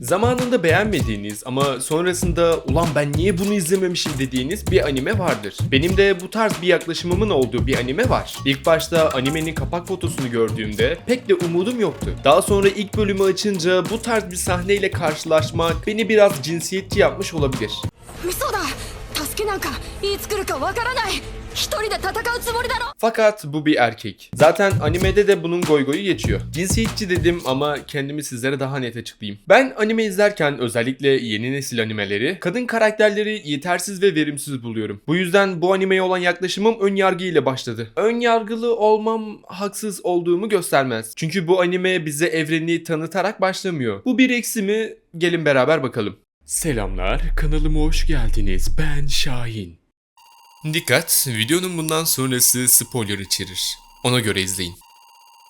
Zamanında beğenmediğiniz ama sonrasında ulan ben niye bunu izlememişim dediğiniz bir anime vardır. Benim de bu tarz bir yaklaşımımın olduğu bir anime var. İlk başta animenin kapak fotosunu gördüğümde pek de umudum yoktu. Daha sonra ilk bölümü açınca bu tarz bir sahneyle karşılaşmak beni biraz cinsiyetçi yapmış olabilir. Fakat bu bir erkek. Zaten animede de bunun goy goyu geçiyor. Cinsiyetçi dedim ama kendimi sizlere daha net açıklayayım. Ben anime izlerken özellikle yeni nesil animeleri kadın karakterleri yetersiz ve verimsiz buluyorum. Bu yüzden bu animeye olan yaklaşımım ön yargı ile başladı. Ön yargılı olmam haksız olduğumu göstermez. Çünkü bu anime bize evreni tanıtarak başlamıyor. Bu bir eksi mi? Gelin beraber bakalım. Selamlar, kanalıma hoş geldiniz. Ben Şahin. Dikkat, videonun bundan sonrası spoiler içerir. Ona göre izleyin.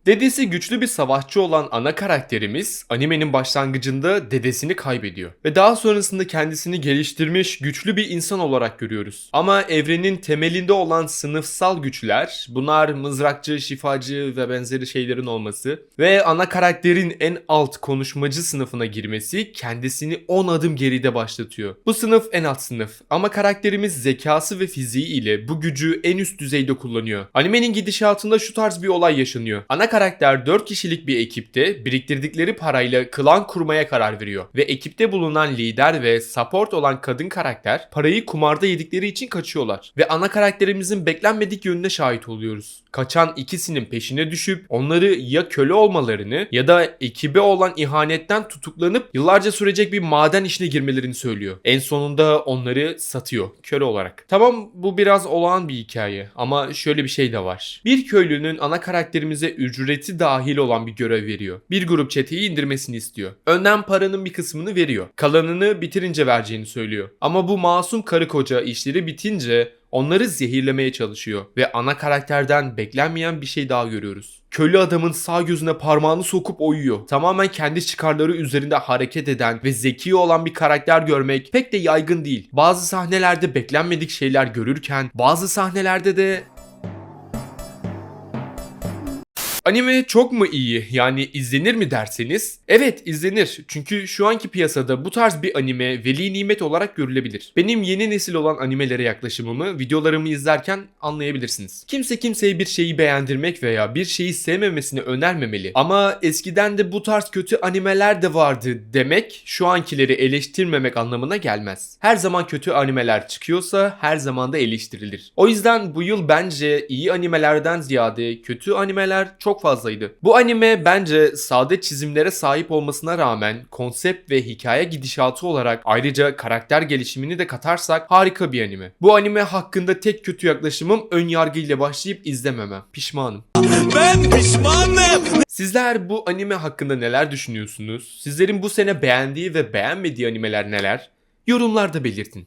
Dedesi güçlü bir savaşçı olan ana karakterimiz animenin başlangıcında dedesini kaybediyor. Ve daha sonrasında kendisini geliştirmiş güçlü bir insan olarak görüyoruz. Ama evrenin temelinde olan sınıfsal güçler, bunlar mızrakçı, şifacı ve benzeri şeylerin olması ve ana karakterin en alt konuşmacı sınıfına girmesi kendisini 10 adım geride başlatıyor. Bu sınıf en alt sınıf ama karakterimiz zekası ve fiziği ile bu gücü en üst düzeyde kullanıyor. Animenin gidişatında şu tarz bir olay yaşanıyor. Ana karakter 4 kişilik bir ekipte biriktirdikleri parayla klan kurmaya karar veriyor. Ve ekipte bulunan lider ve support olan kadın karakter parayı kumarda yedikleri için kaçıyorlar. Ve ana karakterimizin beklenmedik yönüne şahit oluyoruz. Kaçan ikisinin peşine düşüp onları ya köle olmalarını ya da ekibe olan ihanetten tutuklanıp yıllarca sürecek bir maden işine girmelerini söylüyor. En sonunda onları satıyor köle olarak. Tamam bu biraz olağan bir hikaye ama şöyle bir şey de var. Bir köylünün ana karakterimize ücreti dahil olan bir görev veriyor. Bir grup çeteyi indirmesini istiyor. Önden paranın bir kısmını veriyor. Kalanını bitirince vereceğini söylüyor. Ama bu masum karı koca işleri bitince onları zehirlemeye çalışıyor ve ana karakterden beklenmeyen bir şey daha görüyoruz. Köylü adamın sağ gözüne parmağını sokup oyuyor. Tamamen kendi çıkarları üzerinde hareket eden ve zeki olan bir karakter görmek pek de yaygın değil. Bazı sahnelerde beklenmedik şeyler görürken bazı sahnelerde de Anime çok mu iyi? Yani izlenir mi derseniz? Evet izlenir. Çünkü şu anki piyasada bu tarz bir anime veli nimet olarak görülebilir. Benim yeni nesil olan animelere yaklaşımımı videolarımı izlerken anlayabilirsiniz. Kimse kimseye bir şeyi beğendirmek veya bir şeyi sevmemesini önermemeli. Ama eskiden de bu tarz kötü animeler de vardı demek şu ankileri eleştirmemek anlamına gelmez. Her zaman kötü animeler çıkıyorsa her zaman da eleştirilir. O yüzden bu yıl bence iyi animelerden ziyade kötü animeler çok fazlaydı. Bu anime bence sade çizimlere sahip olmasına rağmen konsept ve hikaye gidişatı olarak ayrıca karakter gelişimini de katarsak harika bir anime. Bu anime hakkında tek kötü yaklaşımım ön yargıyla başlayıp izlememem. Pişmanım. Ben pişmanım. Sizler bu anime hakkında neler düşünüyorsunuz? Sizlerin bu sene beğendiği ve beğenmediği animeler neler? Yorumlarda belirtin.